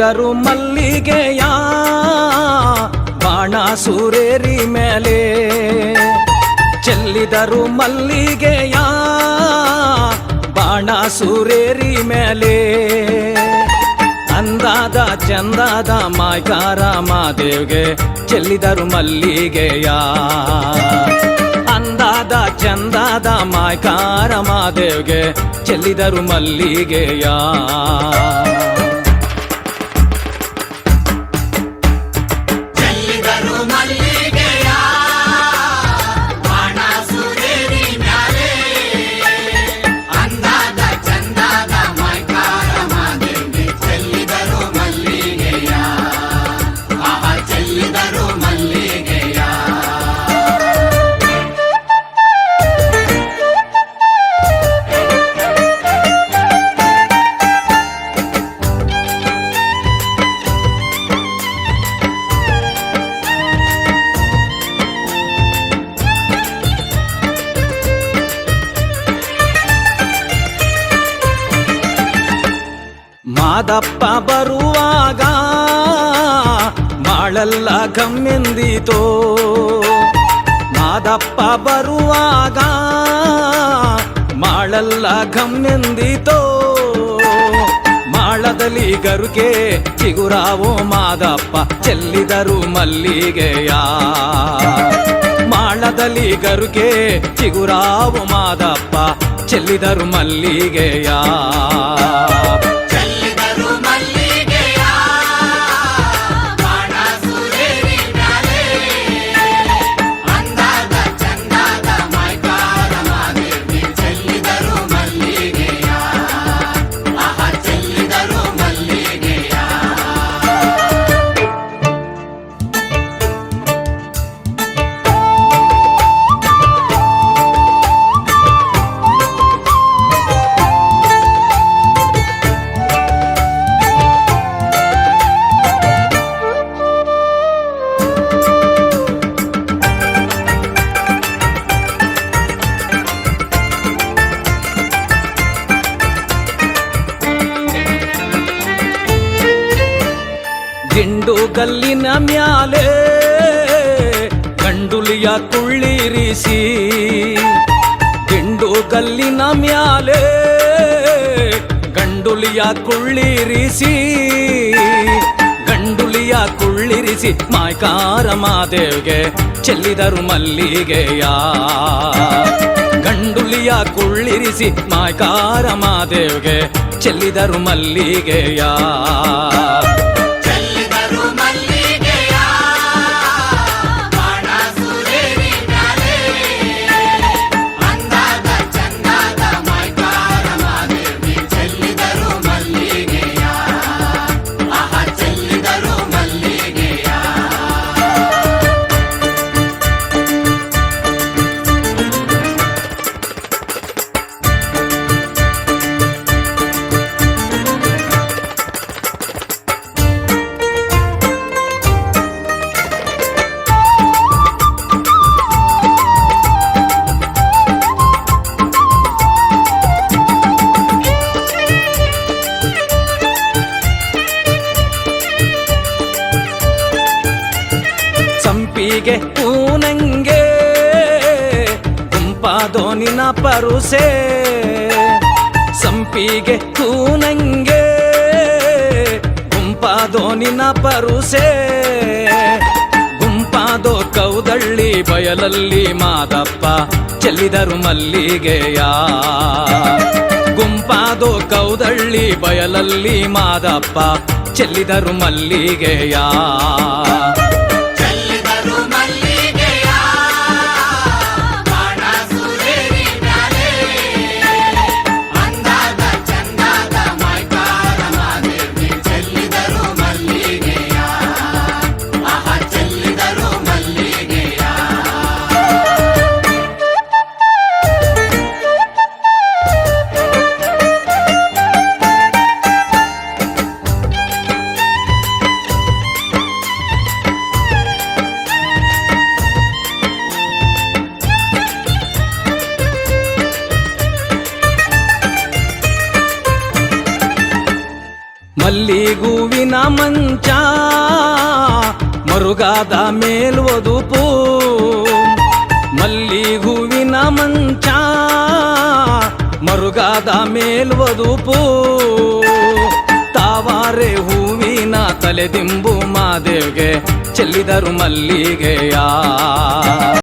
ಚೆಲ್ಲಿದರು ಮಲ್ಲಿಗೆಯ? ಬಾಣ ಸೂರೇರಿ ಮೇಲೆ ಚೆಲ್ಲಿದರು ಮಲ್ಲಿಗೆಯ? ಬಾಣ ಸೂರೇರಿ ಮೇಲೆ ಅಂದಾದ ಚಂದಾದ ಮಾಯ್ಕಾರ ಮಾದೇವ್ಗೆ ಚೆಲ್ಲಿದರು ಮಲ್ಲಿಗೆಯ? ಅಂದಾದ ಚಂದಾದ ಮಾಯ್ಕಾರ ಮಾದೇವ್ಗೆ ಚೆಲ್ಲಿದರು ಮಲ್ಲಿಗೆಯ? ಮಾದಪ್ಪ ಬರುವಾಗ ಮಾಡಲ್ಲ ಕಮ್ಮೆಂದಿತೋ ಮಾದಪ್ಪ ಬರುವಾಗ ಮಾಡಲ್ಲ ಕಮ್ಮೆಂದಿತೋ ಮಾಳದಲ್ಲಿ ಗರುಕೆ ಚಿಗುರಾವೋ ಮಾದಪ್ಪ? ಚೆಲ್ಲಿದರು ಮಲ್ಲಿಗೆಯ? ಮಾಳದಲ್ಲಿ ಗರುಕೆ ಚಿಗುರಾವು ಮಾದಪ್ಪ? ಚೆಲ್ಲಿದರು ಮಲ್ಲಿಗೆಯ? ಗಿಂಡು ಗಲ್ಲಿನ ಮ್ಯಾಲೆ ಗಂಡುಲಿಯ ಕುಳ್ಳಿರಿಸಿ ಗಿಂಡು ಕಲ್ಲಿನ ಮ್ಯಾಲೆ ಗಂಡುಲಿಯ ಕುಳ್ಳಿರಿಸಿ ಗಂಡುಲಿಯ ಕುಳ್ಳಿರಿಸಿ ಮಾಯ್ಕಾರ ಮಾದೇವ್ಗೆ ಚೆಲ್ಲಿದರು ಮಲ್ಲಿಗೆಯ. ಗಂಡುಲಿಯ ಕುಳ್ಳಿರಿಸಿ ಮಾಯ್ಕಾರ ಮಾದೇವ್ಗೆ ಚೆಲ್ಲಿದರು ಮಲ್ಲಿಗೆಯ. ಸಂಪಿಗೆ ಪೂನಂಗೆ ಗುಂಪಾದೋನಿನ ಪರುಸೆ. ಸಂಪಿಗೆ ಕೂನಂಗೆ ಗುಂಪಾದೋನಿನ ಪರುಸೆ. ಗುಂಪಾದೋ ಕೌದಳ್ಳಿ ಬಯಲಲ್ಲಿ ಮಾದಪ್ಪ, ಚೆಲ್ಲಿದರು ಮಲ್ಲಿಗೆಯ. ಗುಂಪಾದೋ ಕೌದಳ್ಳಿ ಬಯಲಲ್ಲಿ ಮಾದಪ್ಪ, ಚೆಲ್ಲಿದರು ಮಲ್ಲಿಗೆಯ. ಮಲ್ಲಿಗೂವಿನ ಮಂಚ ಮರುಗಾದ ಮೇಲ್ವದುಪು ಮಲ್ಲಿಗೂವಿನ ಮಂಚ ಮರುಗಾದ ಮೇಲ್ವದುಪು ತಾವಾರೆ ಹೂವಿನ ತಲೆದಿಂಬು ಮಾದೇವ್ಗೆ ಚೆಲ್ಲಿದರು ಮಲ್ಲಿಗೆಯ.